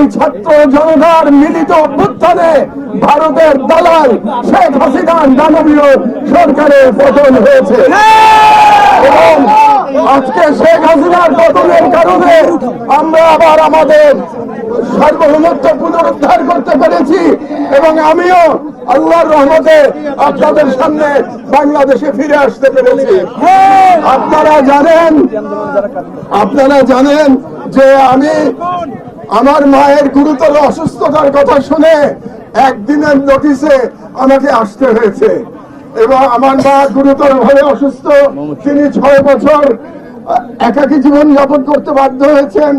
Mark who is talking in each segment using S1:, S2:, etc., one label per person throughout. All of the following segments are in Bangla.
S1: এই ছাত্র জনতার মিলিত অভ্যুত্থানে ভারতের দালাল শেখ হাসিনার দানবীয় সরকারের পতন হয়েছে। এবং আজকে শেখ হাসিনার পতনের কারণে আমরা আবার আমাদের সার্বভৌমত্ব পুনরুদ্ধার করতে পেরেছি এবং আমিও আল্লাহর রহমতে আপনাদের সামনে বাংলাদেশে ফিরে আসতে পেরেছি। আপনারা জানেন আপনারা জানেন যে আমি আমার মায়ের গুরুতর অসুস্থতার কথা শুনে একদিনের নোটিশে আমাকে আসতে হয়েছে। এবং আমার মা গুরুতর ভাবে অসুস্থ, তিনি ছয় বছর একাকী জীবন যাপন করতে বাধ্য হয়েছেন।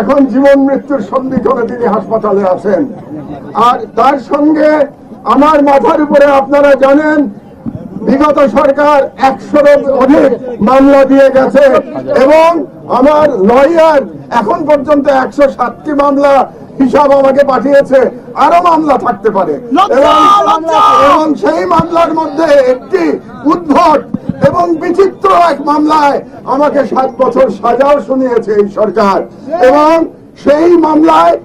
S1: এখন জীবন মৃত্যুর সন্ধিক্ষণে তিনি হাসপাতালে আছেন। আর তার সঙ্গে আমার মাথার উপরে আপনারা জানেন বিগত সরকার একশোর অধিক মামলা দিয়ে গেছে এবং আমার লয়ার এখন পর্যন্ত একশো সাতটি মামলা হিসাব আমাকে পাঠিয়েছে আরও মামলা থাকতে পারে। এবং- সেই মামলার মধ্যে একটি উদ্ভট এবং বিচিত্র এক মামলায় আমাকে সাত বছর সাজাও শুনিয়েছে এই সরকার। এবং সেই মামলায়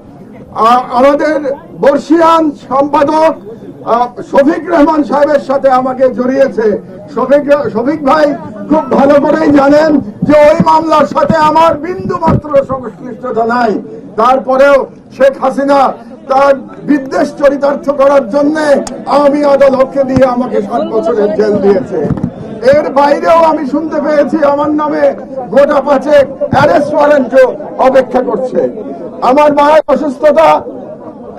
S1: আমাদের বর্ষিয়ান সম্পাদক শফিক রহমান সাহেবের সাথে আমাকে জড়িয়েছে। শফিক শফিক ভাই খুব ভালো করেই জানেন যে ওই মামলার সাথে আমার বিন্দু মাত্র সংশ্লিষ্টতা নাই। তারপরেও শেখ হাসিনা তার বিদ্বেষ চরিতার্থ করার জন্য আমি আদালতকে দিয়ে আমাকে সাত বছরের জেল দিয়েছে। এর বাইরেও আমি শুনতে পেয়েছি আমার নামে গোটা পাঁচেক অ্যারেস্ট ওয়ারেন্টও অপেক্ষা করছে। আমার মায়ের অসুস্থতা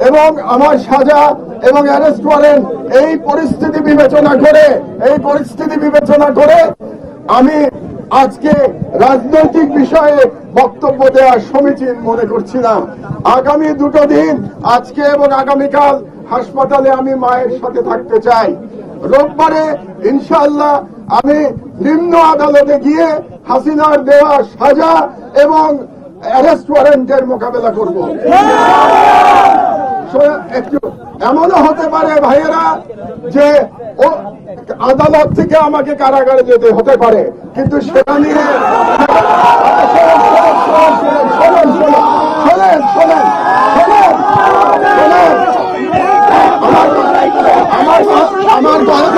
S1: এবং আমার সাজা এবং অ্যারেস্ট ওয়ারেন্ট এই পরিস্থিতি বিবেচনা করে, এই পরিস্থিতি বিবেচনা করে আমি আজকে রাজনৈতিক বিষয়ে বক্তব্য দেওয়ার সমীচীন মনে করছি না আগামী দুটো দিন, আজকে এবং আগামীকাল হাসপাতালে আমি মায়ের সাথে থাকতে চাই। রোববারে ইনশাল্লাহ আমি নিম্ন আদালতে গিয়ে হাসিনার দেওয়া সাজা এবং অ্যারেস্ট ওয়ারেন্টের মোকাবেলা করব। এমনও হতে পারে ভাইয়েরা যে আদালত থেকে আমাকে কারাগারে যেতে হতে পারে। কিন্তু সেটা নিয়ে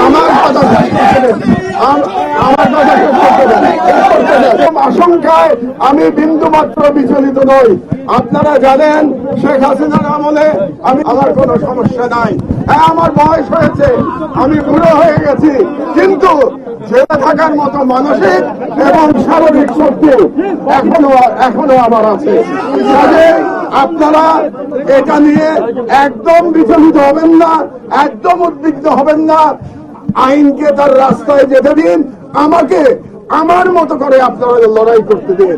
S1: আমার কথা আশঙ্কায় আমি বিন্দু মাত্র বিচলিত নই। আপনারা জানেন, শেখ হাসিনার আমলে আমি আমার কোনো সমস্যা নাই। হ্যাঁ আমার বয়স হয়েছে, আমি বুড়ো হয়ে গেছি, কিন্তু জেলে থাকার মতো মানসিক এবং শারীরিক শক্তি এখনও এখনও আমার আছে। আপনারা এটা নিয়ে একদম বিচলিত হবেন না, একদম উদ্বিগ্ন হবেন না। আইনকে তার রাস্তায় যেতে দিন। আমাকে আমার মতো করে আপনারা লড়াই করতে দিন।